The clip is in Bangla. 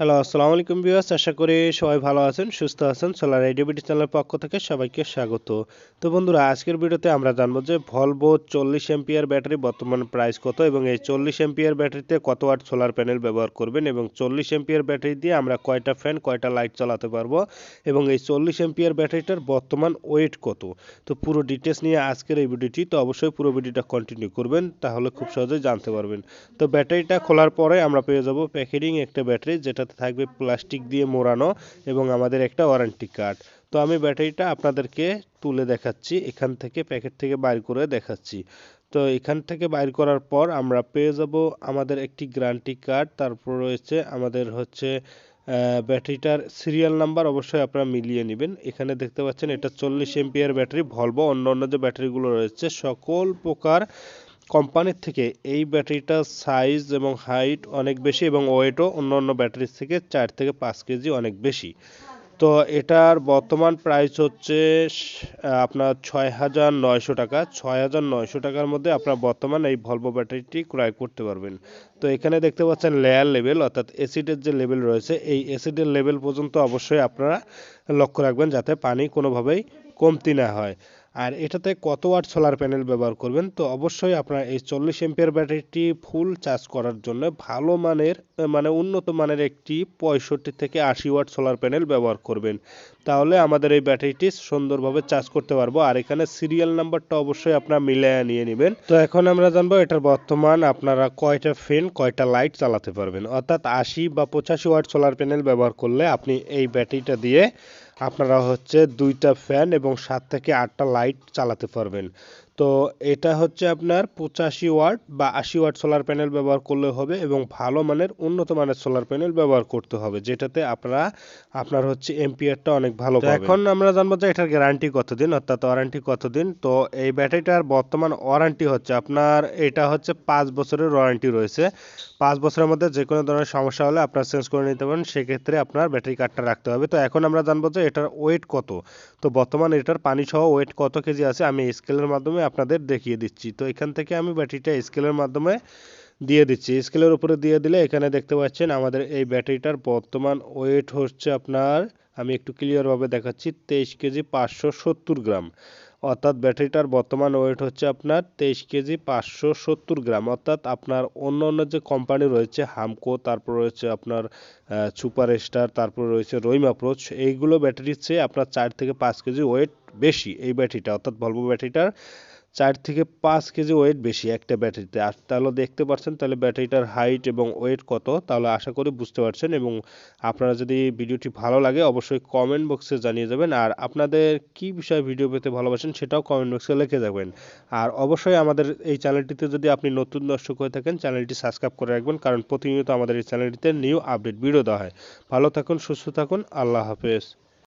হ্যালো, আসসালামু আলাইকুম ভিউয়ার্স, আশা করি সবাই ভালো আছেন, সুস্থ আছেন। সোলার আইডিবিটি চ্যানেলের পক্ষ থেকে সবাইকে স্বাগত। তো বন্ধুরা, আজকের ভিডিওতে আমরা জানব যে ভলভো চল্লিশ এমপিয়ার ব্যাটারি বর্তমান প্রাইস কত এবং এই চল্লিশ এমপিয়ার ব্যাটারিতে কত ওয়াট সোলার প্যানেল ব্যবহার করবেন এবং চল্লিশ এমপিয়ার ব্যাটারি দিয়ে আমরা কয়টা ফ্যান কয়টা লাইট চালাতে পারব এবং এই চল্লিশ এমপিয়ার ব্যাটারিটার বর্তমান ওয়েট কত? তো পুরো ডিটেলস নিয়ে আজকের এই ভিডিওটি, তো অবশ্যই পুরো ভিডিওটা কন্টিনিউ করবেন, তাহলে খুব সহজেই জানতে পারবেন। তো ব্যাটারিটা খোলার পরে আমরা পেয়ে যাব প্যাকেটিং একটা ব্যাটারি যেটাতে থাকবে প্লাস্টিক দিয়ে মোড়ানো এবং আমাদের একটা ওয়ারেন্টি কার্ড। তো আমি ব্যাটারিটা আপনাদেরকে তুলে দেখাচ্ছি, এখান থেকে প্যাকেট থেকে বাইর করে দেখাচ্ছি। তো এখান থেকে বাইর করার পর আমরা পেয়ে যাব আমাদের একটি গ্যারান্টি কার্ড, তারপর রয়েছে আমাদের হচ্ছে ব্যাটারিটার সিরিয়াল নাম্বার অবশ্যই আপনারা মিলিয়ে নেবেন। এখানে দেখতে পাচ্ছেন এটা চল্লিশ এমপিয়ার ব্যাটারি ভলভো অন্য অন্য যে ব্যাটারিগুলো রয়েছে, সকল প্রকার কোম্পানির থেকে এই ব্যাটারিটার সাইজ এবং হাইট অনেক বেশি এবং ওয়েটও অন্য অন্য ব্যাটারির থেকে চার থেকে পাঁচ কেজি অনেক বেশি। তো এটার বর্তমান প্রাইস হচ্ছে আপনার ছয় হাজার নয়শো টাকা। ছয় হাজার নয়শো টাকার মধ্যে আপনার বর্তমান এই ভলভো ব্যাটারিটি ক্রয় করতে পারবেন। তো এখানে দেখতে পাচ্ছেন লেয়ার লেভেল অর্থাৎ অ্যাসিডের যে লেভেল রয়েছে, এই অ্যাসিডের লেভেল পর্যন্ত অবশ্যই আপনারা লক্ষ্য রাখবেন যাতে পানি কোনোভাবেই কমতি না হয়। আর এটাতে কত ওয়াট সোলার প্যানেল ব্যবহার করবেন? তো অবশ্যই আপনার এই চল্লিশ এমপিয়ার ব্যাটারিটি ফুল চার্জ করার জন্য ভালো মানের মানে উন্নত মানের একটি পঁয়ষট্টি থেকে আশি ওয়াট সোলার প্যানেল ব্যবহার করবেন। তাহলে আমাদের এই ব্যাটারিটি সুন্দরভাবে চার্জ করতে পারব। আর এখানে সিরিয়াল নাম্বারটা অবশ্যই আপনারা মিলিয়ে নিয়ে নেবেন। তো এখন আমরা জানব এটার বর্তমান আপনারা কয়টা ফ্যান কয়টা লাইট চালাতে পারবেন। অর্থাৎ আশি বা পঁচাশি ওয়াট সোলার প্যানেল ব্যবহার করলে আপনি এই ব্যাটারিটা দিয়ে আপনারা হচ্ছে দুইটা ফ্যান এবং সাত থেকে আটটা লাইট চালাতে পারবেন। তো এটা হচ্ছে আপনার পঁচাশি ওয়াট বা আশি ওয়াট সোলার প্যানেল ব্যবহার করলে হবে এবং ভালো মানের উন্নত মানের সোলার প্যানেল ব্যবহার করতে হবে যেটাতে আপনারা আপনার হচ্ছে এমপিআরটা অনেক ভালো এখন আমরা জানব যে এটার গ্যারান্টি কতদিন অর্থাৎ ওয়ারেন্টি কতদিন? তো এই ব্যাটারিটার বর্তমান ওয়ারেন্টি হচ্ছে আপনার এটা হচ্ছে পাঁচ বছরের ওয়ারেন্টি রয়েছে। পাঁচ বছরের মধ্যে যে কোনো ধরনের সমস্যা হলে আপনার চেঞ্জ করে নিতে পারেন সেক্ষেত্রে আপনার ব্যাটারি কার্ডটা রাখতে হবে। তো এখন আমরা জানব যে এটার ওয়েট কত। তো বর্তমান এটার পানি সহ ওয়েট কত কেজি আছে আমি স্কেলের মাধ্যমে আপনাদের দেখিয়ে দিচ্ছি। তো এখান থেকে আমি ব্যাটারিটা স্কেলের মাধ্যমে দিয়ে দিচ্ছি। স্কেলের উপরে দিয়ে দিলে এখানে দেখতে পাচ্ছেন আমাদের এই ব্যাটারিটার বর্তমান ওয়েট হচ্ছে আপনার, আমি একটু ক্লিয়ারভাবে দেখাচ্ছি, তেইশ কেজি পাঁচশো সত্তর গ্রাম। অর্থাৎ ব্যাটারিটার বর্তমান ওয়েট হচ্ছে আপনার তেইশ কেজি পাঁচশো সত্তর গ্রাম। অর্থাৎ আপনার অন্য অন্য যে কোম্পানি রয়েছে হামকো তারপর রয়েছে আপনার সুপার স্টার তারপর রয়েছে রহিম অ্যাপ্রোচ এইগুলো ব্যাটারির চেয়ে আপনার চার থেকে পাঁচ কেজি ওয়েট বেশি এই ব্যাটারিটা। অর্থাৎ ভলভো ব্যাটারিটার চার থেকে পাঁচ কেজি ওয়েট বেশি একটা ব্যাটারিতে আর তাহলে দেখতে পাচ্ছেন, তাহলে ব্যাটারিটার হাইট এবং ওয়েট কত, তাহলে আশা করি বুঝতে পারছেন। এবং আপনারা যদি ভিডিওটি ভালো লাগে, অবশ্যই কমেন্ট বক্সে জানিয়ে যাবেন। আর আপনাদের কি বিষয়ে ভিডিও পেতে ভালোবাসেন, সেটাও কমেন্ট বক্সে লিখে যাবেন। আর অবশ্যই আমাদের এই চ্যানেলটিতে যদি আপনি নতুন দর্শক হয়ে থাকেন চ্যানেলটি সাবস্ক্রাইব করে রাখবেন। কারণ প্রতিনিয়ত আমাদের এই চ্যানেলটিতে নিউ আপডেট ভিডিও দেওয়া হয়। ভালো থাকুন, সুস্থ থাকুন। আল্লাহ হাফেজ।